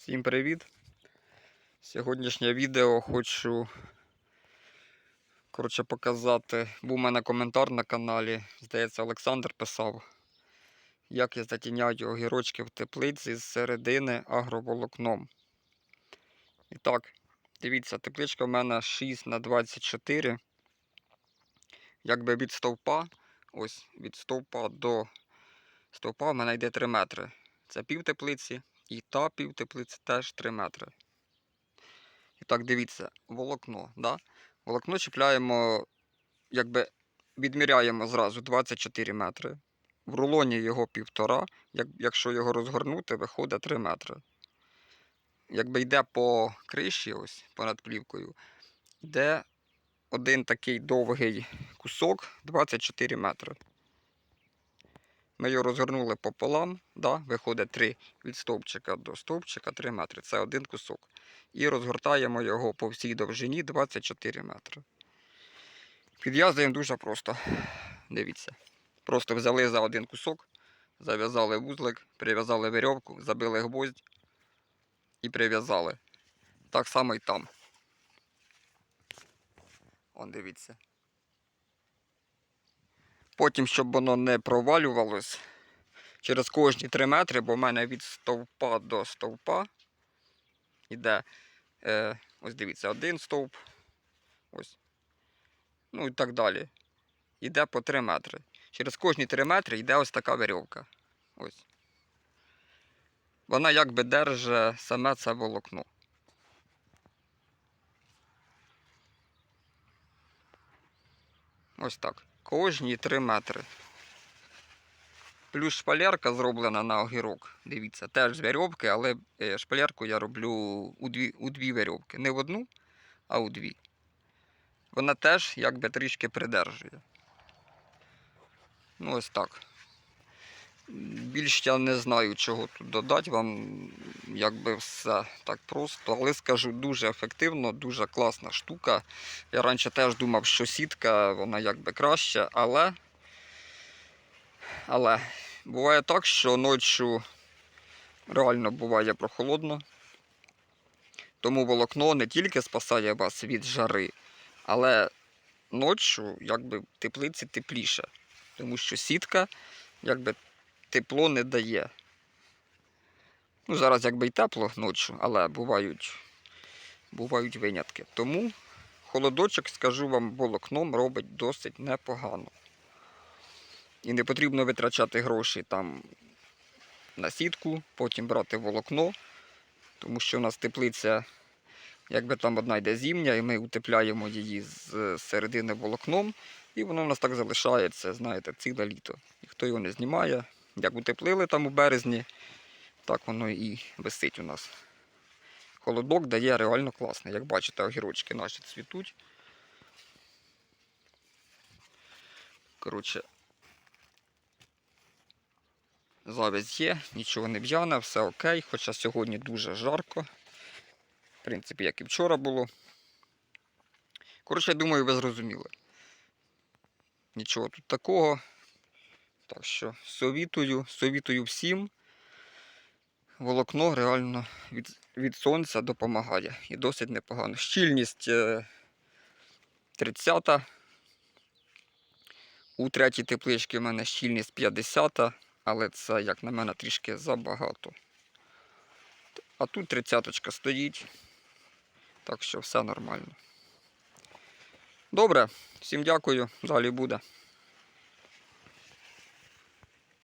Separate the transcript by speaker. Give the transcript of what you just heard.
Speaker 1: Всім привіт! Сьогоднішнє відео хочу коротше, показати. Був у мене коментар на каналі. Здається, Олександр писав, як я затіняю огірочки в теплиці з середини агроволокном. І так, дивіться, тепличка в мене 6 на 24 Якби від стовпа, ось від стовпа до стовпа в мене йде 3 метри. Це пів теплиці. І та пів теплиці теж 3 метри. І так, дивіться, волокно. Да? Волокно чіпляємо, якби відміряємо зразу 24 метри. В рулоні його півтора. Як, якщо його розгорнути, виходить 3 метри. Якби йде по криші, ось понад плівкою, йде один такий довгий кусок 24 метри. Ми його розгорнули пополам, да, виходить 3 від стовпчика до стовпчика 3 метри. Це один кусок. І розгортаємо його по всій довжині 24 метри. Підв'язуємо дуже просто. Дивіться. Просто взяли за один кусок, зав'язали вузлик, прив'язали верьовку, забили гвоздь і прив'язали. Так само і там. Он дивіться. Потім, щоб воно не провалювалось, через кожні 3 метри, бо в мене від стовпа до стовпа йде, е, ось дивіться, один стовп, ось, ну і так далі. Йде по 3 метри. Через кожні 3 метри йде ось така верьовка. Ось. Вона якби держить саме це волокно. Ось так. Кожні 3 метри. Плюс шпалерка зроблена на огірок. Дивіться, теж з верьовки, але е, шпалерку я роблю у дві, у дві верьовки. Не в одну, а у дві. Вона теж якби трішки придержує. Ну, ось так. Більш я не знаю, чого тут додати вам, якби все так просто. Але скажу, дуже ефективно, дуже класна штука. Я раніше теж думав, що сітка, вона якби краща, але. Але буває так, що ночі реально буває прохолодно. Тому волокно не тільки спасає вас від жари, але ночі якби в теплиці тепліше. Тому що сітка якби тепло не дає. Ну, зараз якби й тепло ночі, але бувають, бувають винятки. Тому холодочок, скажу вам, волокном робить досить непогано. І не потрібно витрачати гроші там на сітку, потім брати волокно, тому що у нас теплиця, якби там одна йде зімня, і ми утепляємо її з середини волокном, і воно у нас так залишається, знаєте, ціле літо. Ніхто його не знімає. Як утеплили там у березні, так воно і висить у нас. Холодок дає реально класний. Як бачите, огірочки наші цвітуть. Коротше, завязь є, нічого не б'яне, все окей, хоча сьогодні дуже жарко. В принципі, як і вчора було. Коротше, я думаю, ви зрозуміли. Нічого тут такого. Так що совітую, совітую всім. Волокно реально від, від сонця допомагає. І досить непогано. Щільність е, 30. У третій тепличці в мене щільність 50, але це, як на мене, трішки забагато. А тут 30 стоїть. Так що все нормально. Добре, всім дякую, далі буде.